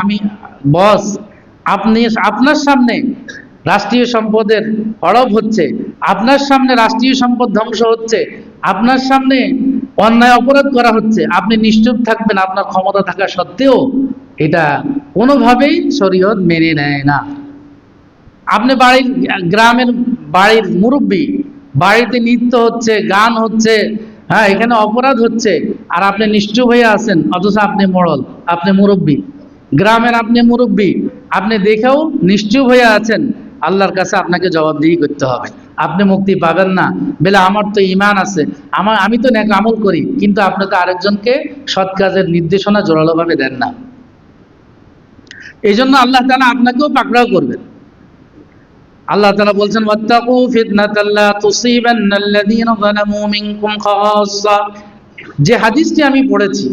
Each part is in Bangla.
আমি, বস, আপনি, আপনার সামনে রাষ্ট্রীয় সম্পদের হড়প হচ্ছে, আপনার সামনে রাষ্ট্রীয় সম্পদ ধ্বংস হচ্ছে, আপনার সামনে অন্যায় অপরাধ করা হচ্ছে, আপনি নিশ্চুপ থাকবেন, আপনার ক্ষমতা থাকা সত্ত্বেও, এটা কোনোভাবেই শরীয়ত মেনে নেয় না। আপনি বাড়ির, গ্রামের বাড়ির মুরব্বী, বাড়িতে নৃত্য হচ্ছে, গান হচ্ছে হ্যাঁ এখানে অপরাধ হচ্ছে, আর আপনি নিশ্চুপ হয়ে আছেন, অথচ আপনি মরল আপনি মুরব্বী। গ্রামের আপনি মুরব্বী, আপনি দেখেও নিশ্চুপ হয়ে আছেন। আল্লাহর কাছে আপনাকে জবাবদিহি করতে হবে। আপনি মুক্তি পাবেন না। বলে আমার তো ইমান আছে। আমার, আমি তো নেক আমল করি, কিন্তু আপনি তো আরেকজনকে সৎ কাজের নির্দেশনা জোরালোভাবে দেন না। এই জন্য আল্লাহ তালা আপনাকেও পাকড়াও করবেন। আল্লাহ তালা বলছেন, ওয়াত্তাকু ফিতনাতাল্লা তুসিবান্নাল্লাযীনা যালামু মিনকুম খাসসা যে হাদিসটি আমি পড়েছি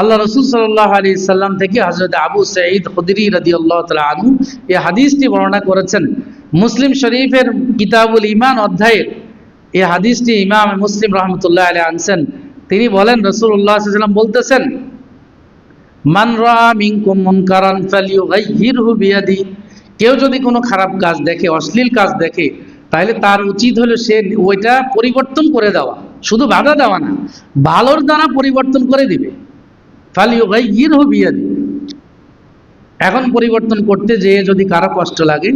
আল্লাহ রসুল সাল্লাহ আলী সাল্লাম থেকে হজরত আবু সঈদ খুদরি রদি আল্লাহ তালা আনহু এই হাদিসটি বর্ণনা করেছেন। মুসলিম শরীফের কিতাবুল ইমান অধ্যায়ের এই হাদিসটি ইমাম মুসলিম রহমতুল্লাহ আলী আনছেন। তিনি বলেন রসুল্লাহ সাল্লাম বলতেছেন, মান মিনকুম মুনকারান ফালিয়ুগাইয়িরহু বিয়াদি। কেউ যদি কোনো খারাপ কাজ দেখে, অশ্লীল কাজ দেখে, তাহলে তার উচিত হলো সে ওইটা পরিবর্তন করে দেওয়া। শুধু বাধা দেওয়া না, ভালোর দ্বারা পরিবর্তন করে দিবে। ফালিয়ুগাইয়িরহু বিয়াদি। এখন পরিবর্তন করতে যেয়ে যদি কারও কষ্ট লাগে,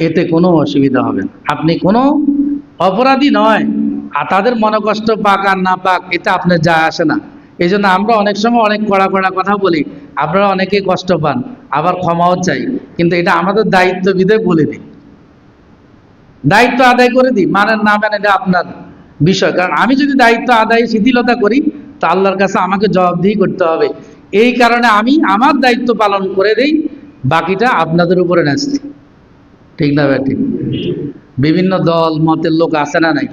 এতে কোনো অসুবিধা হবে না। আপনি কোনো অপরাধী নয়। আর তাদের মনে কষ্ট পাক আর না পাক, এতে আপনার যা আসে না। এই জন্য আমরা অনেক সময় অনেক কড়া কড়া কথা বলি। আপনারা অনেকেই কষ্ট পান, আবার ক্ষমাও চাই। কিন্তু এটা আমাদের দায়িত্ব বিধে বলে দিই। দায়িত্ব আদায় করে দিই। মানেন না মানেন এটা আপনার বিষয়। কারণ আমি যদি দায়িত্ব আদায় শিথিলতা করি তো আল্লাহর কাছে আমাকে জবাবদিহি করতে হবে। এই কারণে আমি আমার দায়িত্ব পালন করে দেই, বাকিটা আপনাদের উপরে ন্যস্ত ঠিক না ঠিক? বিভিন্ন দল, মতের লোক আছে না নাই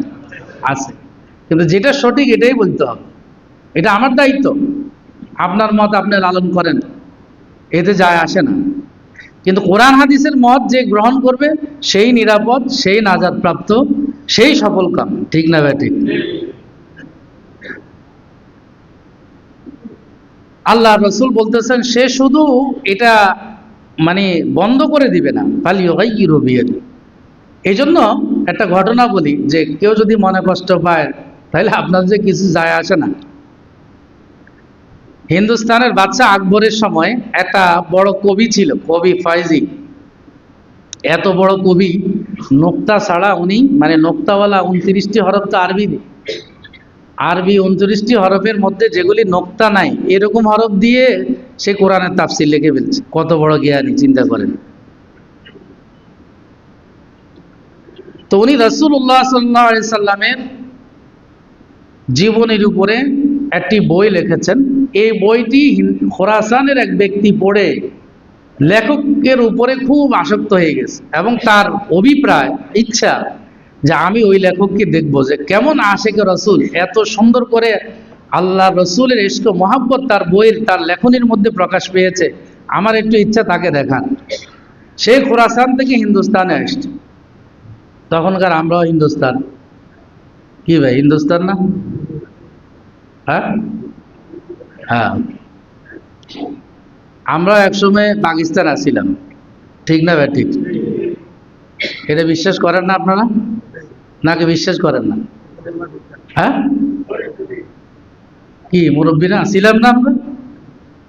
আছে। কিন্তু যেটা সঠিক এটাই বলতে হবে। এটা আমার দায়িত্ব। আপনার মত আপনি লালন করেন। এতে যায় আসে না। কিন্তু কোরআন হাদিসের মত যে গ্রহণ করবে, সেই নিরাপদ, সেই নাজাদ প্রাপ্ত সেই সফল কাম। ঠিক না ভাই ঠিক আল্লাহ রসুল বলতেছেন, সে শুধু এটা মানে বন্ধ করে দিবে না। খালি হয় কি রবিয়ালি এই জন্য একটা ঘটনা বলি, যে কেউ যদি মনে কষ্ট পায়, তাহলে আপনার যে কিছু যায় আসে না। হিন্দুস্তানের বাচ্চা আকবরের সময় একটা বড় কবি ছিল, কবি ফয়জি এত বড় কবি, নোক্তা ছাড়া উনি মানে নোক্তাওয়ালা উনত্রিশটি হরফ তো আরবি আরবি উনত্রিশটি হরফের মধ্যে যেগুলি নোক্তা নাই, এরকম হরফ দিয়ে সে কোরআনের তাফসির লিখে ফেলছে। কত বড় জ্ঞানী, চিন্তা করেন। তো উনি রসুল্লাহ সাল্লাহ সাল্লামের জীবনের উপরে একটি বই লিখেছেন। এই বইটি খোরাসানের এক ব্যক্তি পড়ে লেখকের উপরে খুব আসক্ত হয়ে গেছে এবং তার অভিপ্রায়, ইচ্ছা যে আমি ওই লেখককে দেখব যে কেমন আশেকে রসুল, এত সুন্দর করে আল্লাহ রসুলের ইস্ক মহাব্বত তার বইয়ের, তার লেখনির মধ্যে প্রকাশ পেয়েছে। আমার একটু ইচ্ছা তাকে দেখান। সে খোরাসান থেকে হিন্দুস্তানে আসছে। তখনকার আমরাও হিন্দুস্তান। কি ভাই, হিন্দুস্তান না? হ্যাঁ? হ্যাঁ। আমরা একসময় পাকিস্তান আসছিলাম। ঠিক না ভাই, ঠিক? এটা বিশ্বাস করেন না আপনারা? নাকি বিশ্বাস করেন না। হ্যাঁ? কি মুরব্বীরা ছিলাম না আমরা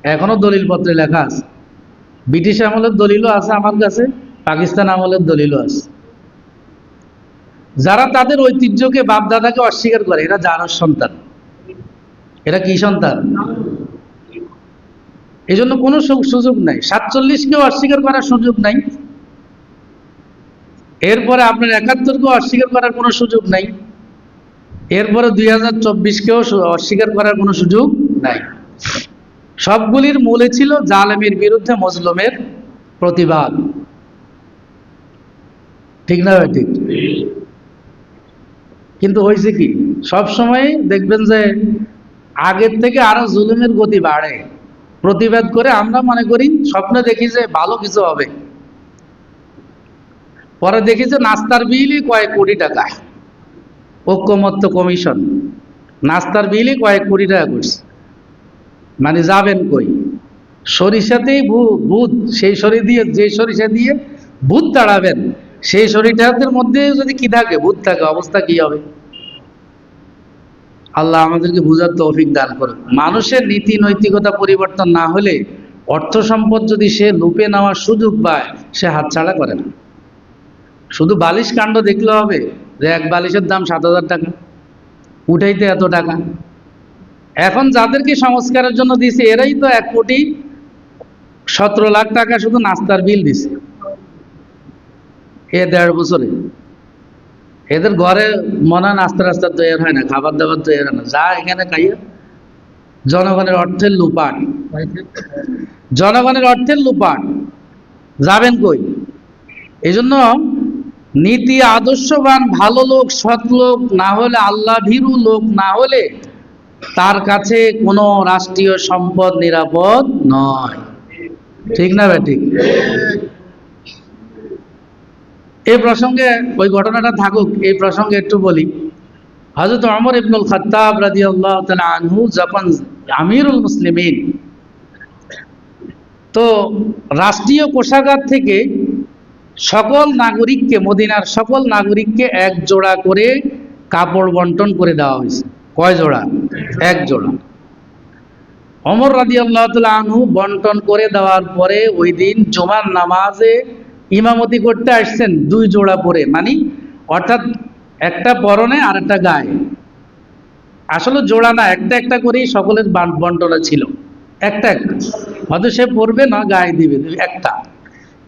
এখনও দলিল পত্রে লেখা আছে। ব্রিটিশ আমলের দলিলও আছে আমার কাছে, পাকিস্তান আমলের দলিলও আছে। যারা তাদের ঐতিহ্যকে বাপ দাদাকে অস্বীকার করে, এরা জানোর সন্তান। এরা কি সন্তান? এই জন্য কোনো সুযোগ নাই। সাতচল্লিশকেও অস্বীকার করার সুযোগ নাই। এরপরে আপনার একাত্তরকেও অস্বীকার করার কোনো সুযোগ নাই। এরপরে দুই হাজার চব্বিশকেও অস্বীকার করার কোনো সুযোগ নাই। সবগুলির মূলে ছিল জালেমের বিরুদ্ধে মজলুমের প্রতিবাদ। ঠিক না ঠিক? কিন্তু হয়েছে কি সব সময় দেখবেন যে আগের থেকে আরও জুলুমের গতি বাড়ে। প্রতিবাদ করে আমরা মনে করি, স্বপ্নে দেখি যে ভালো কিছু হবে। পরে দেখি যে নাস্তার বিলই কয়েক কোটি টাকা। ঐক্যমত্য কমিশন। নাস্তার বিলই কয়েক কোটি টাকা করছে। মানে যাবেন কই? সরিষাতেই ভূত, সেই সরি দিয়ে, যে সরিষা দিয়ে ভূত তাড়াবেন, সেই সরিষাদের মধ্যে যদি কি থাকে, ভূত থাকে, অবস্থা কি হবে? আল্লাহ আমাদেরকে বুঝার তৌফিক দান করুন মানুষের নীতি নৈতিকতা পরিবর্তন না হলে অর্থ সম্পদ যদি সে লুপে নেওয়ার সুযোগ পায়, সে হাতছাড়া করে না। শুধু বালিশ কাণ্ড দেখলে হবে যে এক বালিশের দাম সাত হাজার টাকা, উঠাইতে এত টাকা। এখন যাদেরকে সংস্কারের জন্য দিছে এরাই তো এক কোটি সতেরো লাখ টাকা শুধু নাস্তার বিল দিছে। এ দেড় বছরে। এদের ঘরে মনে নাস্তা রাস্তা তৈরি হয় না, খাবার দাবার তৈরি হয় না। যা এখানে খাইয়া জনগণের অর্থের লুপাট। জনগণের অর্থের লুপাট। যাবেন কই? এই জন্য নীতি আদর্শবান, ভালো লোক, সৎ লোক, না হলে আল্লাহ ভীরু লোক, না হলে তার কাছে কোনো রাষ্ট্রীয় সম্পদ নিরাপদ নয়। ঠিক না ভাই, ঠিক? এই প্রসঙ্গে ওই ঘটনাটা থাকুক, এই প্রসঙ্গে একটু বলি। হজরত অমর ইবনুল খত্তাব রাজি আল্লাহ আনহু যখন আমিরুল মুসলিমিন, তো রাষ্ট্রীয় কোষাগার থেকে সকল নাগরিককে, মদিনার সকল নাগরিককে এক জোড়া করে কাপড় বন্টন করে দেওয়া হয়েছে। কয় জোড়া? এক জোড়া। অমর রাজি আল্লাহ আনহু বন্টন করে দেওয়ার পরে ওই দিন জুমার নামাজে ইমামতি করতে আসছেন দুই জোড়া পরে মানে অর্থাৎ একটা পরনে আর একটা গায়ে। আসলে জোড়া না, একটা একটা করেই সকলের বান- বন্টনা ছিল। একটা একটা হয়তো সে পরবে না, গায়ে দিবে, একটা।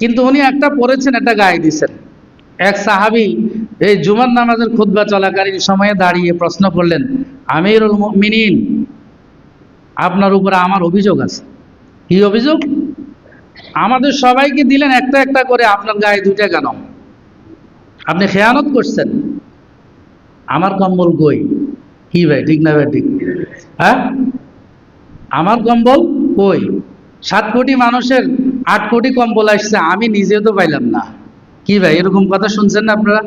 কিন্তু উনি একটা পরেছেন একটা গায়ে দিছেন এক সাহাবি এই জুমার নামাজের খুদ্া চলাকালীন সময়ে দাঁড়িয়ে প্রশ্ন করলেন, আমিরুল মিনিন আপনার উপরে আমার অভিযোগ আছে। কি অভিযোগ? আমাদের সবাইকে দিলেন একটা একটা করে, আপনার গায়ে দুইটা কেন? আপনি খেয়ানত করছেন। আমার কম্বল কই? কি ভাই, ঠিক না ভাই, ঠিক। হ্যাঁ? আমার কম্বল কই? সাত কোটি মানুষের আট কোটি কম্বল আসছে, আমি নিজেও তো পাইলাম না। কি ভাই, এরকম কথা শুনছেন না আপনারা?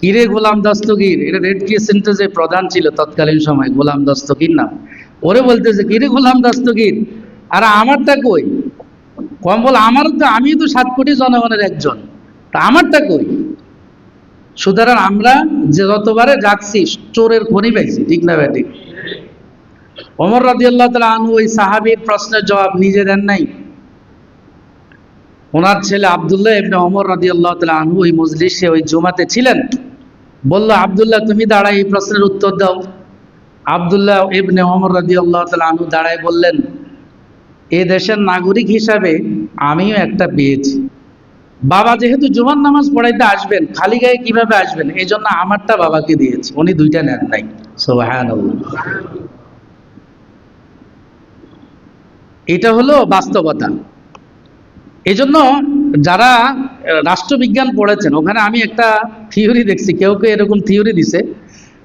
কিরে গোলাম দস্তগীর? এটা রেড ক্রিসেন্টে যে প্রধান ছিল তৎকালীন সময়, গোলাম দস্তগীর নাম। ওরে বলতেছে, কিরে গোলাম দস্তগীর? আর আমারটা কই? কম্বল আমার তো আমি তো সাত কোটি জনগণের একজন। তা আমারটা কই? সুতরাং আমরা যে যতবারে যাচ্ছি, চোরের খনি পাইছি, ঠিক না ভাই, ঠিক? ওমর রাজি আল্লাহ তালা আনু ওই সাহাবির প্রশ্নের জবাব নিজে দেন নাই। ওনার ছেলে আবদুল্লাহ এমনি অমর রাজি আল্লাহ তালা আনু ওই মজলিসে ওই জমাতে ছিলেন। বলল, আবদুল্লাহ, তুমি দাঁড়াই এই প্রশ্নের উত্তর দাও। আবদুল্লাহ ইবনে অমর রাজি আল্লাহ তালা আনু দাঁড়ায় বললেন, এ দেশের নাগরিক হিসাবে আমিও একটা পেয়েছি। বাবা যেহেতু জুমার নামাজ পড়াইতে আসবেন, খালি গায়ে কীভাবে আসবেন? এই জন্য আমারটা বাবাকে দিয়েছে। উনি দুইটা নেন নাই। এটা হলো বাস্তবতা। এজন্য যারা রাষ্ট্রবিজ্ঞান পড়েছেন, ওখানে আমি একটা থিওরি দেখছি, কেউ কেউ এরকম থিওরি দিছে,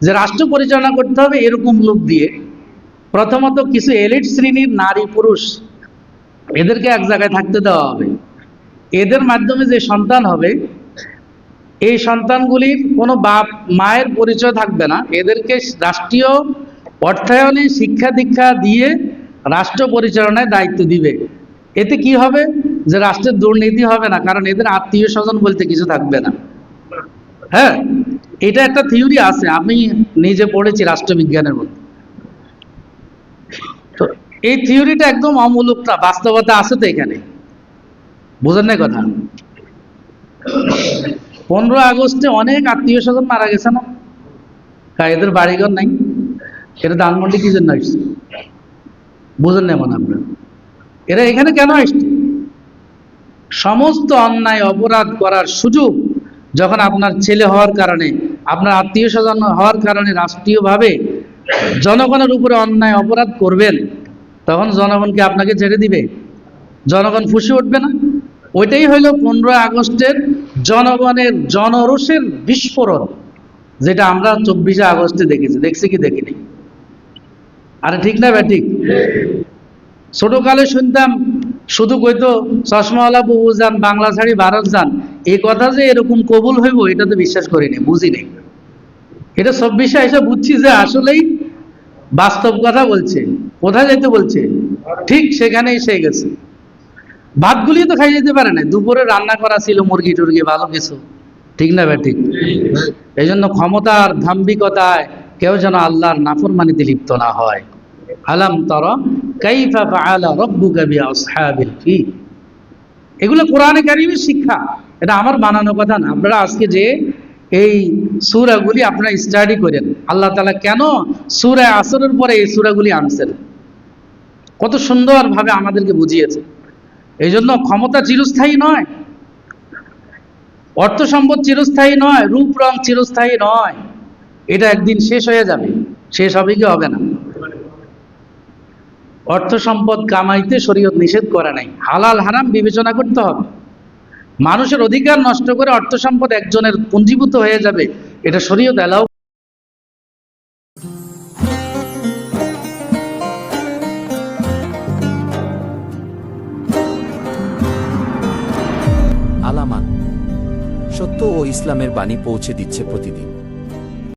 যে রাষ্ট্র পরিচালনা করতে হবে এরকম লোক দিয়ে। প্রথমত কিছু এলিট শ্রেণির নারী পুরুষ, এদেরকে এক জায়গায় থাকতে দেওয়া হবে। এদের মাধ্যমে যে সন্তান হবে, এই সন্তানগুলির কোনো বাপ, মায়ের পরিচয় থাকবে না। এদেরকে রাষ্ট্রীয় অর্থায়নে শিক্ষা দীক্ষা দিয়ে রাষ্ট্র পরিচালনায় দায়িত্ব দিবে। এতে কি হবে? যে রাষ্ট্রের দুর্নীতি হবে না, কারণ এদের আত্মীয় স্বজন বলতে কিছু থাকবে না। হ্যাঁ এটা একটা থিওরি আছে, আমি নিজে পড়েছি রাষ্ট্রবিজ্ঞানের মধ্যে। তো এই থিওরিটা একদম অমূলক না বাস্তবতা আছে তো এখানে। বুঝেন না কথা? পনেরো আগস্টে অনেক আত্মীয় স্বজন মারা গেছে না? এদের বাড়িঘর নাই। এটা ধানমন্ডি কি জন্য আসছে? বুঝেন না মনে আপনার। এরা এখানে কেন আসছে? সমস্ত অন্যায় অপরাধ করার সুযোগ যখন আপনার ছেলে হওয়ার কারণে, আপনার আত্মীয় স্বজন হওয়ার কারণে রাষ্ট্রীয়ভাবে জনগণের উপরে অন্যায় অপরাধ করবেন, তখন জনগণকে আপনাকে ছেড়ে দিবে। জনগণ ফুসে উঠবে না। ওইটাই হইল পনেরো আগস্টের জনগণের জনরোষের বিস্ফোরণ, যেটা আমরা চব্বিশে আগস্টে দেখেছি। দেখছি কি দেখিনি? আরে ঠিক না ঠিক। ছোটকালে শুনতাম শুধু কইতো চশমাওয়ালা বহু যান বাংলা ছাড়ি ভারত যান, এই কথা যে এরকম কবুল হইব, এটা তো বিশ্বাস করিনি, বুঝি নাই। এটা চব্বিশে এসে বুঝছি যে আসলেই বাস্তব কথা বলছে কোথায় যেতে বলছে, ঠিক সেখানেই সে গেছে। ভাতগুলি তো খাই যেতে পারে না, দুপুরে রান্না করা ছিল, মুরগি টুরগি, ভালো কিছু, ঠিক না ভাই, ঠিক? এই জন্য ক্ষমতার ধাম্বিকতায় কেউ যেন আল্লাহর নাফরমানিতে লিপ্ত না হয়। আলাম তর কাইফা ফাআলা রাব্বুকা বিআসহাবিল ফিল। এগুলো কোরআনে কারিমের শিক্ষা। এটা আমার বানানো কথা না। আপনারা আজকে যে এই সূরাগুলি আপনারা স্টাডি করেন, আল্লাহ তাআলা কেন সূরা আসরের পরে এই সূরাগুলি আনছেন? কত সুন্দরভাবে আমাদেরকে বুঝিয়েছে। এই জন্য ক্ষমতা চিরস্থায়ী নয়। অর্থ সম্পদ চিরস্থায়ী নয়। রূপ রং চিরস্থায়ী নয়। এটা একদিন শেষ হয়ে যাবে। শেষ হবে কি হবে না? অর্থ সম্পদ কামাইতে শরীয়ত নিষেধ করে নাই। হালাল, হারাম বিবেচনা করতে হবে। মানুষের অধিকার নষ্ট করে অর্থ সম্পদ একজনের পুঞ্জীভূত হয়ে যাবে, এটা শরীয়ত এলাও আলামান সত্য ও ইসলামের বাণী পৌঁছে দিচ্ছে প্রতিদিন।